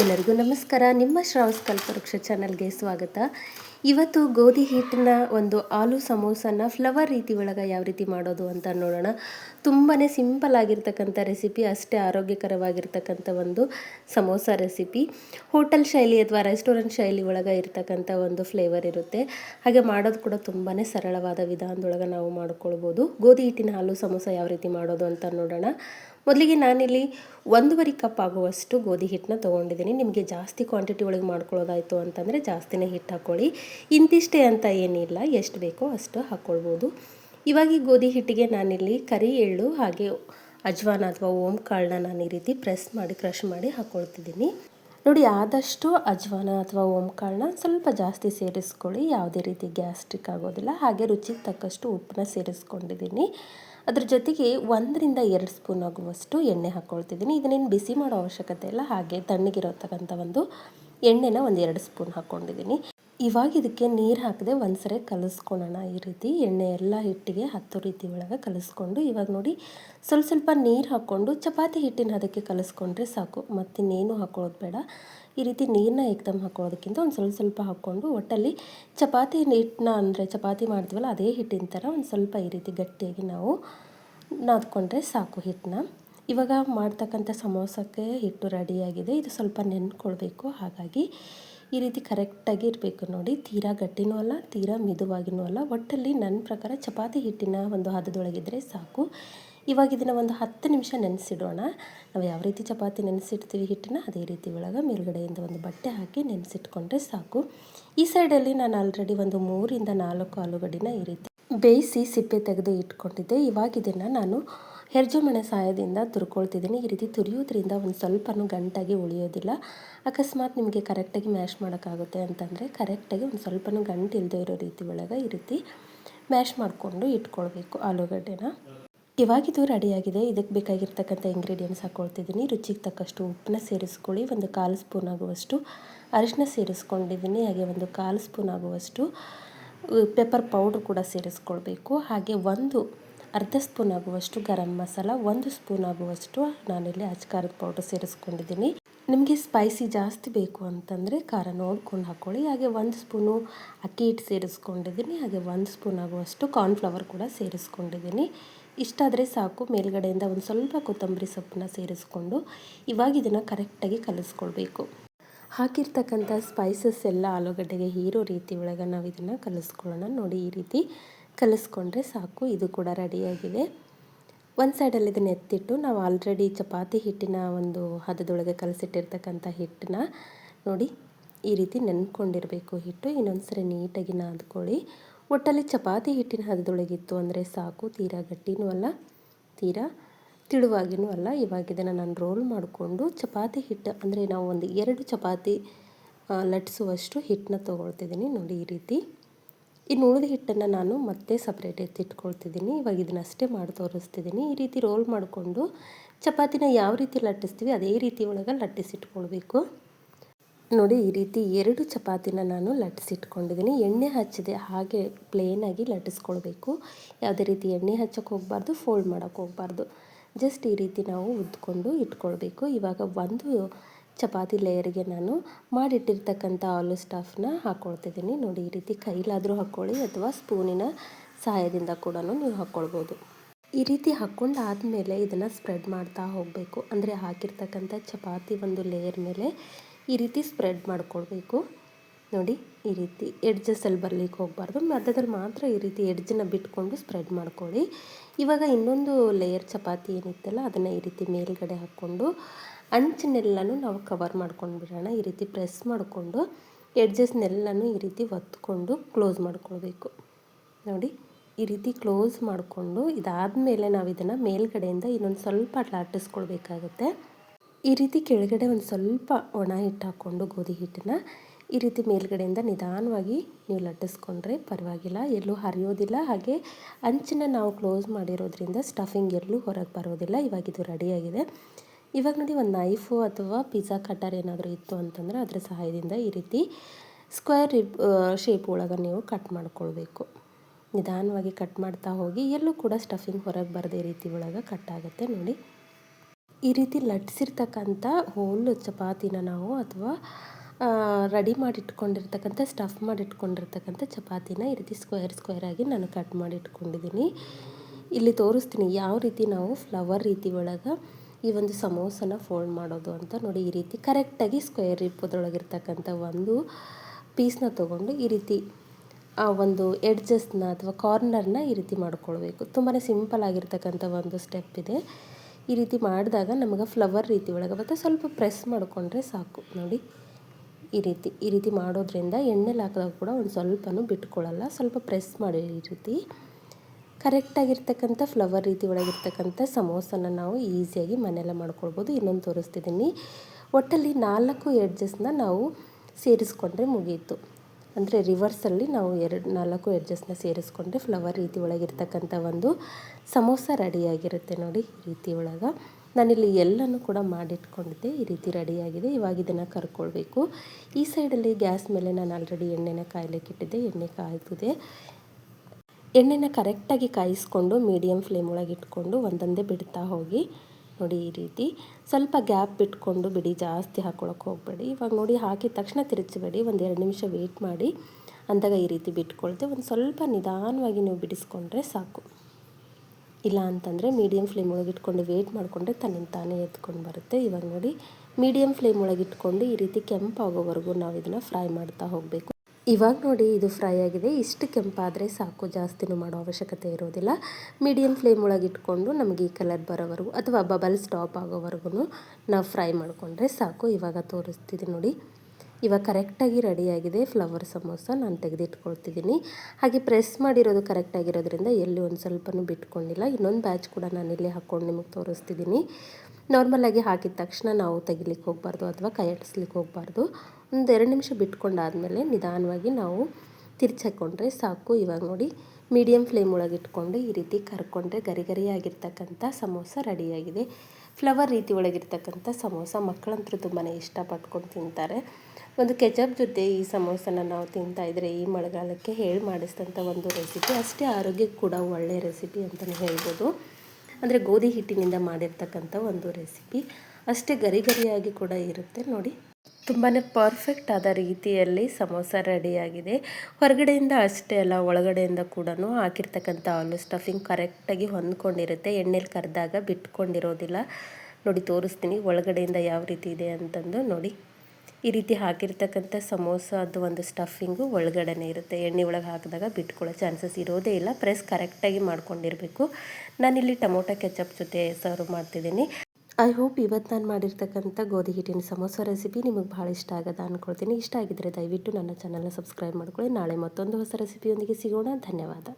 ಎಲ್ಲರಿಗೂ ನಮಸ್ಕಾರ. ನಿಮ್ಮ ಶ್ರಾವಸ್ ಕಲ್ಪವೃಕ್ಷ ಚಾನಲ್ಗೆ ಸ್ವಾಗತ. ಇವತ್ತು ಗೋಧಿ ಹಿಟ್ಟಿನ ಒಂದು ಆಲೂ ಸಮೋಸನ ಫ್ಲವರ್ ರೀತಿ ಒಳಗೆ ಯಾವ ರೀತಿ ಮಾಡೋದು ಅಂತ ನೋಡೋಣ. ತುಂಬಾ ಸಿಂಪಲ್ ಆಗಿರ್ತಕ್ಕಂಥ ರೆಸಿಪಿ, ಅಷ್ಟೇ ಆರೋಗ್ಯಕರವಾಗಿರ್ತಕ್ಕಂಥ ಒಂದು ಸಮೋಸ ರೆಸಿಪಿ. ಹೋಟೆಲ್ ಶೈಲಿ ಅಥವಾ ರೆಸ್ಟೋರೆಂಟ್ ಶೈಲಿ ಒಳಗೆ ಇರ್ತಕ್ಕಂಥ ಒಂದು ಫ್ಲೇವರ್ ಇರುತ್ತೆ. ಹಾಗೆ ಮಾಡೋದು ಕೂಡ ತುಂಬಾ ಸರಳವಾದ ವಿಧಾನದೊಳಗೆ ನಾವು ಮಾಡ್ಕೊಳ್ಬೋದು. ಗೋಧಿ ಹಿಟ್ಟಿನ ಹಾಲು ಸಮೋಸ ಯಾವ ರೀತಿ ಮಾಡೋದು ಅಂತ ನೋಡೋಣ. ಮೊದಲಿಗೆ ನಾನಿಲ್ಲಿ ಒಂದೂವರೆ ಕಪ್ ಆಗುವಷ್ಟು ಗೋಧಿ ಹಿಟ್ಟನ್ನ ತೊಗೊಂಡಿದ್ದೀನಿ. ನಿಮಗೆ ಜಾಸ್ತಿ ಕ್ವಾಂಟಿಟಿ ಒಳಗೆ ಮಾಡ್ಕೊಳ್ಳೋದಾಯಿತು ಅಂತಂದರೆ ಜಾಸ್ತಿನೇ ಹಿಟ್ಟು ಹಾಕ್ಕೊಳ್ಳಿ. ಇಂತಿಷ್ಟೇ ಅಂತ ಏನಿಲ್ಲ, ಎಷ್ಟು ಬೇಕೋ ಅಷ್ಟು ಹಾಕ್ಕೊಳ್ಬೋದು. ಇವಾಗ ಈ ಗೋಧಿ ಹಿಟ್ಟಿಗೆ ನಾನಿಲ್ಲಿ ಕರಿ ಎಳ್ಳು ಹಾಗೆ ಅಜ್ವಾನ ಅಥವಾ ಓಂ ಕಾಳನ್ನ ನಾನು ಈ ರೀತಿ ಪ್ರೆಸ್ ಮಾಡಿ ಕ್ರಷ್ ಮಾಡಿ ಹಾಕ್ಕೊಳ್ತಿದ್ದೀನಿ. ನೋಡಿ, ಆದಷ್ಟು ಅಜ್ವಾನ ಅಥವಾ ಓಂ ಕಾಳನ್ನ ಸ್ವಲ್ಪ ಜಾಸ್ತಿ ಸೇರಿಸ್ಕೊಳ್ಳಿ. ಯಾವುದೇ ರೀತಿ ಗ್ಯಾಸ್ಟ್ರಿಕ್ ಆಗೋದಿಲ್ಲ. ಹಾಗೆ ರುಚಿಗೆ ತಕ್ಕಷ್ಟು ಉಪ್ಪನ್ನ ಸೇರಿಸ್ಕೊಂಡಿದ್ದೀನಿ. ಅದ್ರ ಜೊತೆಗೆ ಒಂದರಿಂದ ಎರಡು ಸ್ಪೂನ್ ಆಗುವಷ್ಟು ಎಣ್ಣೆ ಹಾಕ್ಕೊಳ್ತಿದ್ದೀನಿ ಇದನ್ನೇನು ಬಿಸಿ ಮಾಡೋ ಅವಶ್ಯಕತೆ ಇಲ್ಲ. ಹಾಗೆ ತಣ್ಣಗಿರತಕ್ಕಂಥ ಒಂದು ಎಣ್ಣೆನ ಒಂದು ಎರಡು ಸ್ಪೂನ್ ಹಾಕ್ಕೊಂಡಿದ್ದೀನಿ ಇವಾಗ ಇದಕ್ಕೆ ನೀರು ಹಾಕದೆ ಒಂದ್ಸರಿ ಕಲಿಸ್ಕೊಳ್ಳೋಣ ಈ ರೀತಿ ಎಣ್ಣೆ ಎಲ್ಲ ಹಿಟ್ಟಿಗೆ ಹತ್ತು ರೀತಿ ಒಳಗೆ ಕಲಿಸ್ಕೊಂಡು, ಇವಾಗ ನೋಡಿ ಸ್ವಲ್ಪ ಸ್ವಲ್ಪ ನೀರು ಹಾಕ್ಕೊಂಡು ಚಪಾತಿ ಹಿಟ್ಟಿನ ಅದಕ್ಕೆ ಕಲಿಸ್ಕೊಂಡ್ರೆ ಸಾಕು. ಮತ್ತಿನ್ನೇನು ಹಾಕೊಳ್ಳೋದು ಬೇಡ. ಈ ರೀತಿ ನೀರನ್ನ ಏಕ್ದಮ್ ಹಾಕೊಳ್ಳೋದಕ್ಕಿಂತ ಒಂದು ಸ್ವಲ್ಪ ಸ್ವಲ್ಪ ಹಾಕ್ಕೊಂಡು, ಒಟ್ಟಲ್ಲಿ ಚಪಾತಿ ಹಿಟ್ಟನ್ನ ಅಂದರೆ ಚಪಾತಿ ಮಾಡ್ತೀವಲ್ಲ, ಅದೇ ಹಿಟ್ಟಿನ ಥರ ಒಂದು ಸ್ವಲ್ಪ ಈ ರೀತಿ ಗಟ್ಟಿಯಾಗಿ ನಾವು ನಾದ್ಕೊಂಡ್ರೆ ಸಾಕು ಹಿಟ್ಟನ್ನ ಇವಾಗ ಮಾಡ್ತಕ್ಕಂಥ ಸಮೋಸಕ್ಕೆ ಹಿಟ್ಟು ರೆಡಿಯಾಗಿದೆ ಇದು ಸ್ವಲ್ಪ ನೆನ್ಕೊಳ್ಬೇಕು. ಹಾಗಾಗಿ ಈ ರೀತಿ ಕರೆಕ್ಟಾಗಿ ಇರಬೇಕು ನೋಡಿ. ತೀರಾ ಗಟ್ಟಿನೂ ಅಲ್ಲ, ತೀರಾ ಮಿದುವಾಗಿನೂ ಅಲ್ಲ. ಒಟ್ಟಲ್ಲಿ ನನ್ನ ಪ್ರಕಾರ ಚಪಾತಿ ಹಿಟ್ಟಿನ ಒಂದು ಹದದೊಳಗಿದ್ರೆ ಸಾಕು. ಇವಾಗ ಇದನ್ನು ಒಂದು ಹತ್ತು ನಿಮಿಷ ನೆನೆಸಿಡೋಣ. ನಾವು ಯಾವ ರೀತಿ ಚಪಾತಿ ನೆನೆಸಿಡ್ತೀವಿ ಹಿಟ್ಟನ್ನ ಅದೇ ರೀತಿ ಒಳಗೆ ಮೇಲುಗಡೆಯಿಂದ ಒಂದು ಬಟ್ಟೆ ಹಾಕಿ ನೆನೆಸಿಟ್ಕೊಂಡ್ರೆ ಸಾಕು. ಈ ಸೈಡಲ್ಲಿ ನಾನು ಆಲ್ರೆಡಿ ಒಂದು ಮೂರಿಂದ ನಾಲ್ಕು ಆಲೂಗಡ್ಡಿನ ಈ ರೀತಿ ಬೇಯಿಸಿ ಸಿಪ್ಪೆ ತೆಗೆದು ಇಟ್ಕೊಂಡಿದ್ದೆ. ಇವಾಗ ಇದನ್ನು ನಾನು ಹೆರ್ಜುಮಣೆ ಸಹಾಯದಿಂದ ತುರ್ಕೊಳ್ತಿದ್ದೀನಿ. ಈ ರೀತಿ ತುರಿಯೋದ್ರಿಂದ ಒಂದು ಸ್ವಲ್ಪನೂ ಗಂಟಾಗಿ ಉಳಿಯೋದಿಲ್ಲ. ಅಕಸ್ಮಾತ್ ನಿಮಗೆ ಕರೆಕ್ಟಾಗಿ ಮ್ಯಾಶ್ ಮಾಡೋಕ್ಕಾಗುತ್ತೆ ಅಂತಂದರೆ ಕರೆಕ್ಟಾಗಿ ಒಂದು ಸ್ವಲ್ಪನೂ ಗಂಟು ಇಲ್ಲದೆ ಇರೋ ರೀತಿ ಒಳಗೆ ಈ ರೀತಿ ಮ್ಯಾಶ್ ಮಾಡಿಕೊಂಡು ಇಟ್ಕೊಳ್ಬೇಕು ಆಲೂಗಡ್ಡೆನ. ಇವಾಗಿದು ರೆಡಿಯಾಗಿದೆ. ಇದಕ್ಕೆ ಬೇಕಾಗಿರ್ತಕ್ಕಂಥ ಇಂಗ್ರೀಡಿಯೆಂಟ್ಸ್ ಹಾಕ್ಕೊಳ್ತಿದ್ದೀನಿ ರುಚಿಗೆ ತಕ್ಕಷ್ಟು ಉಪ್ಪನ್ನ ಸೇರಿಸ್ಕೊಳ್ಳಿ. ಒಂದು ಕಾಲು ಸ್ಪೂನ್ ಆಗುವಷ್ಟು ಅರಿಶಿನ ಸೇರಿಸ್ಕೊಂಡಿದ್ದೀನಿ. ಹಾಗೆ ಒಂದು ಕಾಲು ಸ್ಪೂನ್ ಆಗುವಷ್ಟು ಪೆಪ್ಪರ್ ಪೌಡ್ರ್ ಕೂಡ ಸೇರಿಸ್ಕೊಳ್ಬೇಕು. ಹಾಗೆ ಒಂದು ಅರ್ಧ ಸ್ಪೂನ್ ಆಗುವಷ್ಟು ಗರಂ ಮಸಾಲ, ಒಂದು ಸ್ಪೂನ್ ಆಗುವಷ್ಟು ನಾನಿಲ್ಲಿ ಅಚ್ಕಾರದ ಪೌಡರ್ ಸೇರಿಸ್ಕೊಂಡಿದ್ದೀನಿ. ನಿಮಗೆ ಸ್ಪೈಸಿ ಜಾಸ್ತಿ ಬೇಕು ಅಂತಂದರೆ ಖಾರ ನೋಡ್ಕೊಂಡು ಹಾಕ್ಕೊಳ್ಳಿ ಹಾಗೆ ಒಂದು ಸ್ಪೂನು ಅಕ್ಕಿ ಹಿಟ್ಟು ಸೇರಿಸ್ಕೊಂಡಿದ್ದೀನಿ. ಹಾಗೆ ಒಂದು ಸ್ಪೂನ್ ಆಗುವಷ್ಟು ಕಾರ್ನ್ಫ್ಲವರ್ ಕೂಡ ಸೇರಿಸ್ಕೊಂಡಿದ್ದೀನಿ. ಇಷ್ಟಾದರೆ ಸಾಕು. ಮೇಲ್ಗಡೆಯಿಂದ ಒಂದು ಸ್ವಲ್ಪ ಕೊತ್ತಂಬರಿ ಸೊಪ್ಪನ್ನ ಸೇರಿಸ್ಕೊಂಡು ಇವಾಗ ಇದನ್ನು ಕರೆಕ್ಟಾಗಿ ಕಲಿಸ್ಕೊಳ್ಬೇಕು. ಹಾಕಿರ್ತಕ್ಕಂಥ ಸ್ಪೈಸಸ್ ಎಲ್ಲ ಆಲೂಗಡ್ಡೆಗೆ ಹೀರೋ ರೀತಿ ಒಳಗೆ ನಾವು ಇದನ್ನು ಕಲಿಸ್ಕೊಳ್ಳೋಣ. ನೋಡಿ ಈ ರೀತಿ ಕಲಿಸ್ಕೊಂಡ್ರೆ ಸಾಕು, ಇದು ಕೂಡ ರೆಡಿಯಾಗಿದೆ. ಒಂದು ಸೈಡಲ್ಲಿ ಇದನ್ನು ಎತ್ತಿಟ್ಟು ನಾವು ಆಲ್ರೆಡಿ ಚಪಾತಿ ಹಿಟ್ಟಿನ ಒಂದು ಹದದೊಳಗೆ ಕಲಸಿಟ್ಟಿರ್ತಕ್ಕಂಥ ಹಿಟ್ಟನ್ನ ನೋಡಿ, ಈ ರೀತಿ ನೆನ್ಕೊಂಡಿರಬೇಕು ಹಿಟ್ಟು. ಇನ್ನೊಂದು ಸರಿ ನೀಟಾಗಿ ನಾದ್ಕೊಳ್ಳಿ. ಒಟ್ಟಲ್ಲಿ ಚಪಾತಿ ಹಿಟ್ಟಿನ ಹದದೊಳಗಿತ್ತು ಅಂದರೆ ಸಾಕು, ತೀರಾ ಗಟ್ಟಿನೂ ಅಲ್ಲ, ತೀರಾ ತಿಳುವಾಗಿನೂ ಅಲ್ಲ. ಇವಾಗ ಇದನ್ನು ನಾನು ರೋಲ್ ಮಾಡಿಕೊಂಡು ಚಪಾತಿ ಹಿಟ್ಟು ಅಂದರೆ ನಾವು ಒಂದು ಎರಡು ಚಪಾತಿ ಲಟ್ಸುವಷ್ಟು ಹಿಟ್ಟನ್ನ ತೊಗೊಳ್ತಿದ್ದೀನಿ ನೋಡಿ ಈ ರೀತಿ. ಇನ್ನು ಉಳಿದ ಹಿಟ್ಟನ್ನು ನಾನು ಮತ್ತೆ ಸಪ್ರೇಟ್ ಎತ್ತಿಟ್ಕೊಳ್ತಿದ್ದೀನಿ ಇವಾಗ ಇದನ್ನಷ್ಟೇ ಮಾಡಿ ತೋರಿಸ್ತಿದ್ದೀನಿ. ಈ ರೀತಿ ರೋಲ್ ಮಾಡಿಕೊಂಡು ಚಪಾತಿನ ಯಾವ ರೀತಿ ಲಟ್ಟಿಸ್ತೀವಿ ಅದೇ ರೀತಿ ಒಳಗೆ ಲಟ್ಟಿಸಿಟ್ಕೊಳ್ಬೇಕು. ನೋಡಿ, ಈ ರೀತಿ ಎರಡು ಚಪಾತಿನ ನಾನು ಲಟ್ಟಿಸಿಟ್ಕೊಂಡಿದ್ದೀನಿ. ಎಣ್ಣೆ ಹಚ್ಚಿದೆ ಹಾಗೆ ಪ್ಲೇನಾಗಿ ಲಟ್ಟಿಸ್ಕೊಳ್ಬೇಕು. ಯಾವುದೇ ರೀತಿ ಎಣ್ಣೆ ಹಚ್ಚಕ್ಕೆ ಹೋಗಬಾರ್ದು ಫೋಲ್ಡ್ ಮಾಡೋಕ್ಕೆ ಹೋಗಬಾರ್ದು. ಜಸ್ಟ್ ಈ ರೀತಿ ನಾವು ಉದ್ಕೊಂಡು ಇಟ್ಕೊಳ್ಬೇಕು. ಇವಾಗ ಒಂದು ಚಪಾತಿ ಲೇಯರ್ಗೆ ನಾನು ಮಾಡಿಟ್ಟಿರ್ತಕ್ಕಂಥ ಆಲು ಸ್ಟಫ್ನ ಹಾಕ್ಕೊಳ್ತಿದ್ದೀನಿ. ನೋಡಿ, ಈ ರೀತಿ ಕೈಲಾದರೂ ಹಾಕ್ಕೊಳ್ಳಿ ಅಥವಾ ಸ್ಪೂನಿನ ಸಹಾಯದಿಂದ ಕೂಡ ನೀವು ಹಾಕ್ಕೊಳ್ಬೋದು. ಈ ರೀತಿ ಹಾಕ್ಕೊಂಡು ಆದಮೇಲೆ ಇದನ್ನು ಸ್ಪ್ರೆಡ್ ಮಾಡ್ತಾ ಹೋಗಬೇಕು. ಅಂದರೆ ಹಾಕಿರ್ತಕ್ಕಂಥ ಚಪಾತಿ ಒಂದು ಲೇಯರ್ ಮೇಲೆ ಈ ರೀತಿ ಸ್ಪ್ರೆಡ್ ಮಾಡ್ಕೊಳ್ಬೇಕು. ನೋಡಿ, ಈ ರೀತಿ ಎಡ್ಜಸ್ಸಲ್ಲಿ ಬರಲಿಕ್ಕೆ ಹೋಗಬಾರ್ದು. ಮಧ್ಯದಲ್ಲಿ ಮಾತ್ರ ಈ ರೀತಿ ಎಡ್ಜನ್ನ ಬಿಟ್ಕೊಂಡು ಸ್ಪ್ರೆಡ್ ಮಾಡ್ಕೊಳ್ಳಿ. ಇವಾಗ ಇನ್ನೊಂದು ಲೇಯರ್ ಚಪಾತಿ ಏನಿತ್ತಲ್ಲ, ಅದನ್ನು ಈ ರೀತಿ ಮೇಲ್ಗಡೆ ಹಾಕ್ಕೊಂಡು ಅಂಚನ್ನೆಲ್ಲನೂ ನಾವು ಕವರ್ ಮಾಡ್ಕೊಂಡು ಬಿಡೋಣ. ಈ ರೀತಿ ಪ್ರೆಸ್ ಮಾಡಿಕೊಂಡು ಎಡ್ಜಸ್ನೆಲ್ಲನೂ ಈ ರೀತಿ ಒತ್ಕೊಂಡು ಕ್ಲೋಸ್ ಮಾಡ್ಕೊಳ್ಬೇಕು. ನೋಡಿ, ಈ ರೀತಿ ಕ್ಲೋಸ್ ಮಾಡಿಕೊಂಡು ಇದಾದಮೇಲೆ ನಾವು ಇದನ್ನು ಮೇಲ್ಗಡೆಯಿಂದ ಇನ್ನೊಂದು ಸ್ವಲ್ಪ ಲಾಟಿಸ್ಕೊಳ್ಬೇಕಾಗತ್ತೆ ಈ ರೀತಿ ಕೆಳಗಡೆ ಒಂದು ಸ್ವಲ್ಪ ಒಣ ಹಿಟ್ಟು ಹಾಕ್ಕೊಂಡು ಗೋಧಿ ಹಿಟ್ಟನ್ನ ಈ ರೀತಿ ಮೇಲ್ಗಡೆಯಿಂದ ನಿಧಾನವಾಗಿ ನೀವು ಲಟ್ಟಿಸ್ಕೊಂಡ್ರೆ ಪರವಾಗಿಲ್ಲ, ಎಲ್ಲೂ ಹರಿಯೋದಿಲ್ಲ. ಹಾಗೆ ಅಂಚನ್ನ ನಾವು ಕ್ಲೋಸ್ ಮಾಡಿರೋದ್ರಿಂದ ಸ್ಟಫಿಂಗ್ ಎಲ್ಲೂ ಹೊರಗೆ ಬರೋದಿಲ್ಲ. ಇವಾಗ ಇದು ರೆಡಿಯಾಗಿದೆ ಇವಾಗ ನೋಡಿ ಒಂದು ನೈಫು ಅಥವಾ ಪಿಜ್ಜಾ ಕಟರ್ ಏನಾದರೂ ಇತ್ತು ಅಂತಂದರೆ ಅದರ ಸಹಾಯದಿಂದ ಈ ರೀತಿ ಸ್ಕ್ವೇರ್ ಶೇಪ್ ಒಳಗೆ ನೀವು ಕಟ್ ಮಾಡ್ಕೊಳ್ಬೇಕು. ನಿಧಾನವಾಗಿ ಕಟ್ ಮಾಡ್ತಾ ಹೋಗಿ, ಎಲ್ಲೂ ಕೂಡ ಸ್ಟಫಿಂಗ್ ಹೊರಗೆ ಬರದೇ ರೀತಿ ಒಳಗೆ ಕಟ್ ಆಗುತ್ತೆ ನೋಡಿ. ಈ ರೀತಿ ಲಟ್ಸಿರ್ತಕ್ಕಂಥ ಹೋಲ್ ಚಪಾತಿನ ನಾವು ಅಥವಾ ರೆಡಿ ಮಾಡಿಟ್ಕೊಂಡಿರ್ತಕ್ಕಂಥ ಸ್ಟಫ್ ಮಾಡಿಟ್ಕೊಂಡಿರ್ತಕ್ಕಂಥ ಚಪಾತಿನ ಈ ರೀತಿ ಸ್ಕ್ವೇರ್ ಸ್ಕ್ವೇರ್ ಆಗಿ ನಾನು ಕಟ್ ಮಾಡಿಟ್ಕೊಂಡಿದ್ದೀನಿ. ಇಲ್ಲಿ ತೋರಿಸ್ತೀನಿ ಯಾವ ರೀತಿ ನಾವು ಫ್ಲವರ್ ರೀತಿ ಒಳಗೆ ಈ ಒಂದು ಸಮೋಸನ ಫೋಲ್ಡ್ ಮಾಡೋದು ಅಂತ ನೋಡಿ ಈ ರೀತಿ ಕರೆಕ್ಟಾಗಿ ಸ್ಕ್ವೇರ್ ರಿಪ್ಪದೊಳಗಿರ್ತಕ್ಕಂಥ ಒಂದು ಪೀಸ್ನ ತೊಗೊಂಡು ಈ ರೀತಿ ಆ ಒಂದು ಎಡ್ಜಸ್ನ ಅಥವಾ ಕಾರ್ನರ್ನ ಈ ರೀತಿ ಮಾಡ್ಕೊಳ್ಬೇಕು. ತುಂಬಾ ಸಿಂಪಲ್ ಆಗಿರ್ತಕ್ಕಂಥ ಒಂದು ಸ್ಟೆಪ್ ಇದೆ. ಈ ರೀತಿ ಮಾಡಿದಾಗ ನಮಗೆ ಫ್ಲವರ್ ರೀತಿ ಒಳಗೆ ಮತ್ತು ಸ್ವಲ್ಪ ಪ್ರೆಸ್ ಮಾಡಿಕೊಂಡ್ರೆ ಸಾಕು. ನೋಡಿ ಈ ರೀತಿ ಈ ರೀತಿ ಮಾಡೋದ್ರಿಂದ ಎಣ್ಣೆಲಿ ಹಾಕಿದಾಗ ಕೂಡ ಒಂದು ಸ್ವಲ್ಪನೂ ಬಿಟ್ಕೊಳ್ಳಲ್ಲ ಸ್ವಲ್ಪ ಪ್ರೆಸ್ ಮಾಡಿ ಈ ರೀತಿ. ಕರೆಕ್ಟಾಗಿರ್ತಕ್ಕಂಥ ಫ್ಲವರ್ ರೀತಿ ಒಳಗಿರ್ತಕ್ಕಂಥ ಸಮೋಸನ ನಾವು ಈಸಿಯಾಗಿ ಮನೆಯಲ್ಲೇ ಮಾಡ್ಕೊಳ್ಬೋದು. ಇನ್ನೊಂದು ತೋರಿಸ್ತಿದ್ದೀನಿ. ಒಟ್ಟಲ್ಲಿ ನಾಲ್ಕು ಎಡ್ಜಸ್ನ ನಾವು ಸೇರಿಸ್ಕೊಂಡ್ರೆ ಮುಗೀತು. ಅಂದರೆ ರಿವರ್ಸಲ್ಲಿ ನಾವು ಎರಡು, ನಾಲ್ಕು ಎಡ್ಜಸ್ನ ಸೇರಿಸ್ಕೊಂಡ್ರೆ ಫ್ಲವರ್ ರೀತಿ ಒಳಗಿರ್ತಕ್ಕಂಥ ಒಂದು ಸಮೋಸ ರೆಡಿಯಾಗಿರುತ್ತೆ ನೋಡಿ ಈ ರೀತಿ ಒಳಗೆ. ನಾನಿಲ್ಲಿ ಎಲ್ಲನೂ ಕೂಡ ಮಾಡಿಟ್ಕೊಂಡಿದ್ದೆ, ಈ ರೀತಿ ರೆಡಿಯಾಗಿದೆ. ಇವಾಗ ಇದನ್ನು ಕರ್ಕೊಳ್ಬೇಕು. ಈ ಸೈಡಲ್ಲಿ ಗ್ಯಾಸ್ ಮೇಲೆ ನಾನು ಆಲ್ರೆಡಿ ಎಣ್ಣೆನ ಕಾಯ್ಲಿಕ್ಕೆ ಇಟ್ಟಿದ್ದೆ ಎಣ್ಣೆ ಕಾಯ್ತಿದೆ ಎಣ್ಣೆನ ಕರೆಕ್ಟಾಗಿ ಕಾಯಿಸ್ಕೊಂಡು ಮೀಡಿಯಮ್ ಫ್ಲೇಮ್ ಒಳಗೆ ಇಟ್ಕೊಂಡು ಒಂದೊಂದೇ ಬಿಡ್ತಾ ಹೋಗಿ ನೋಡಿ ಈ ರೀತಿ. ಸ್ವಲ್ಪ ಗ್ಯಾಪ್ ಬಿಟ್ಕೊಂಡು ಬಿಡಿ, ಜಾಸ್ತಿ ಹಾಕ್ಕೊಳಕ್ಕೆ ಹೋಗಬೇಡಿ. ಇವಾಗ ನೋಡಿ ಹಾಕಿದ ತಕ್ಷಣ ತಿರುಚಬೇಡಿ. ಒಂದು ಎರಡು ನಿಮಿಷ ವೇಟ್ ಮಾಡಿ. ಅಂದಾಗ ಈ ರೀತಿ ಬಿಟ್ಕೊಳ್ತೆ. ಒಂದು ಸ್ವಲ್ಪ ನಿಧಾನವಾಗಿ ನೀವು ಬಿಡಿಸ್ಕೊಂಡ್ರೆ ಸಾಕು. ಇಲ್ಲ ಅಂತಂದರೆ ಮೀಡಿಯಮ್ ಫ್ಲೇಮ್ ಒಳಗೆ ಇಟ್ಕೊಂಡು ವೇಟ್ ಮಾಡಿಕೊಂಡ್ರೆ ತನ್ನಿಂದ ತಾನೇ ಎತ್ಕೊಂಡು ಬರುತ್ತೆ. ಇವಾಗ ನೋಡಿ ಮೀಡಿಯಮ್ ಫ್ಲೇಮ್ ಒಳಗೆ ಇಟ್ಕೊಂಡು ಈ ರೀತಿ ಕೆಂಪಾಗೋವರೆಗೂ ನಾವು ಇದನ್ನು ಫ್ರೈ ಮಾಡ್ತಾ ಹೋಗಬೇಕು. ಇವಾಗ ನೋಡಿ ಇದು ಫ್ರೈ ಆಗಿದೆ. ಇಷ್ಟು ಕೆಂಪಾದರೆ ಸಾಕು. ಜಾಸ್ತಿನೂ ಮಾಡೋ ಅವಶ್ಯಕತೆ ಇರೋದಿಲ್ಲ. ಮೀಡಿಯಮ್ ಫ್ಲೇಮ್ ಒಳಗೆ ಇಟ್ಕೊಂಡು ನಮಗೆ ಈ ಕಲರ್ ಬರೋವರೆಗೂ ಅಥವಾ ಬಬಲ್ ಸ್ಟಾಪ್ ಆಗೋವರೆಗೂ ನಾವು ಫ್ರೈ ಮಾಡಿಕೊಂಡ್ರೆ ಸಾಕು. ಇವಾಗ ತೋರಿಸ್ತಿದ್ದೀನಿ ನೋಡಿ. ಇವಾಗ ಕರೆಕ್ಟಾಗಿ ರೆಡಿಯಾಗಿದೆ ಫ್ಲವರ್ ಸಮೋಸ. ನಾನು ತೆಗೆದಿಟ್ಕೊಳ್ತಿದ್ದೀನಿ ಹಾಗೆ ಪ್ರೆಸ್ ಮಾಡಿರೋದು ಕರೆಕ್ಟಾಗಿರೋದ್ರಿಂದ ಎಲ್ಲಿ ಒಂದು ಸ್ವಲ್ಪನೂ ಬಿಟ್ಕೊಂಡಿಲ್ಲ. ಇನ್ನೊಂದು ಬ್ಯಾಚ್ ಕೂಡ ನಾನು ಇಲ್ಲಿ ಹಾಕ್ಕೊಂಡು ನಿಮಗೆ ತೋರಿಸ್ತಿದ್ದೀನಿ ನಾರ್ಮಲಾಗಿ ಹಾಕಿದ ತಕ್ಷಣ ನಾವು ತೆಗಿಲಿಕ್ಕೆ ಹೋಗಬಾರ್ದು ಅಥವಾ ಕೈ ಆಡಿಸ್ಲಿಕ್ಕೆ ಹೋಗಬಾರ್ದು. ಒಂದು ಎರಡು ನಿಮಿಷ ಬಿಟ್ಕೊಂಡಾದಮೇಲೆ ನಿಧಾನವಾಗಿ ನಾವು ತಿರ್ಚಕೊಂಡ್ರೆ ಸಾಕು. ಇವಾಗ ನೋಡಿ ಮೀಡಿಯಮ್ ಫ್ಲೇಮ್ ಒಳಗೆ ಇಟ್ಕೊಂಡು ಈ ರೀತಿ ಕರ್ಕೊಂಡ್ರೆ ಗರಿ ಗರಿಯಾಗಿರ್ತಕ್ಕಂಥ ಸಮೋಸ ರೆಡಿಯಾಗಿದೆ. ಫ್ಲವರ್ ರೀತಿ ಒಳಗಿರ್ತಕ್ಕಂಥ ಸಮೋಸ ಮಕ್ಕಳಂತೂ ತುಂಬಾ ಇಷ್ಟಪಟ್ಕೊಂಡು ತಿಂತಾರೆ. ಒಂದು ಕೆಚಪ್ ಜೊತೆ ಈ ಸಮೋಸನ ನಾವು ತಿಂತಾ ಇದ್ದರೆ ಈ ಮಳೆಗಾಲಕ್ಕೆ ಹೇಳಿ ಮಾಡಿಸಿದಂಥ ಒಂದು ರೆಸಿಪಿ ಅಷ್ಟೇ ಆರೋಗ್ಯಕ್ಕೆ ಕೂಡ ಒಳ್ಳೆಯ ರೆಸಿಪಿ ಅಂತಲೇ ಹೇಳ್ಬೋದು. ಅಂದರೆ ಗೋಧಿ ಹಿಟ್ಟಿನಿಂದ ಮಾಡಿರ್ತಕ್ಕಂಥ ಒಂದು ರೆಸಿಪಿ ಅಷ್ಟೇ ಗರಿ ಗರಿಯಾಗಿ ಕೂಡ ಇರುತ್ತೆ. ನೋಡಿ ತುಂಬಾ ಪರ್ಫೆಕ್ಟ್ ಆದ ರೀತಿಯಲ್ಲಿ ಸಮೋಸ ರೆಡಿಯಾಗಿದೆ ಹೊರಗಡೆಯಿಂದ ಅಷ್ಟೇ ಅಲ್ಲ, ಒಳಗಡೆಯಿಂದ ಕೂಡ ಹಾಕಿರ್ತಕ್ಕಂಥ ಆಲು ಸ್ಟಫಿಂಗ್ ಕರೆಕ್ಟಾಗಿ ಹೊಂದ್ಕೊಂಡಿರುತ್ತೆ. ಎಣ್ಣೆಲಿ ಕರೆದಾಗ ಬಿಟ್ಕೊಂಡಿರೋದಿಲ್ಲ. ನೋಡಿ, ತೋರಿಸ್ತೀನಿ ಒಳಗಡೆಯಿಂದ ಯಾವ ರೀತಿ ಇದೆ ಅಂತಂದು ನೋಡಿ. ಈ ರೀತಿ ಹಾಕಿರ್ತಕ್ಕಂಥ ಸಮೋಸ ಅದು ಒಂದು ಸ್ಟಫಿಂಗು ಒಳಗಡೆನೇ ಇರುತ್ತೆ. ಎಣ್ಣೆ ಒಳಗೆ ಹಾಕಿದಾಗ ಬಿಟ್ಕೊಳ್ಳೋ ಚಾನ್ಸಸ್ ಇರೋದೇ ಇಲ್ಲ. ಪ್ರೆಸ್ ಕರೆಕ್ಟಾಗಿ ಮಾಡ್ಕೊಂಡಿರಬೇಕು. ನಾನಿಲ್ಲಿ ಟೊಮೊಟೊ ಕೆಚಪ್ ಜೊತೆ ಸರ್ವ್ ಮಾಡ್ತಿದ್ದೀನಿ. ಐ ಹೋಪ್ ಇವತ್ತು ನಾನು ಮಾಡಿರ್ತಕ್ಕಂಥ ಗೋಧಿ ಹಿಟ್ಟಿನ ಸಮೋಸ ರೆಸಿಪಿ ನಿಮಗೆ ಭಾಳ ಇಷ್ಟ ಆಗದ ಅಂದ್ಕೊಳ್ತೀನಿ ಇಷ್ಟ ಆಗಿದ್ದರೆ ದಯವಿಟ್ಟು ನನ್ನ ಚಾನಲ್ನ ಸಬ್ಸ್ಕ್ರೈಬ್ ಮಾಡ್ಕೊಳ್ಳಿ. ನಾಳೆ ಮತ್ತೊಂದು ಹೊಸ ರೆಸಿಪಿಯೊಂದಿಗೆ ಸಿಗೋಣ. ಧನ್ಯವಾದ.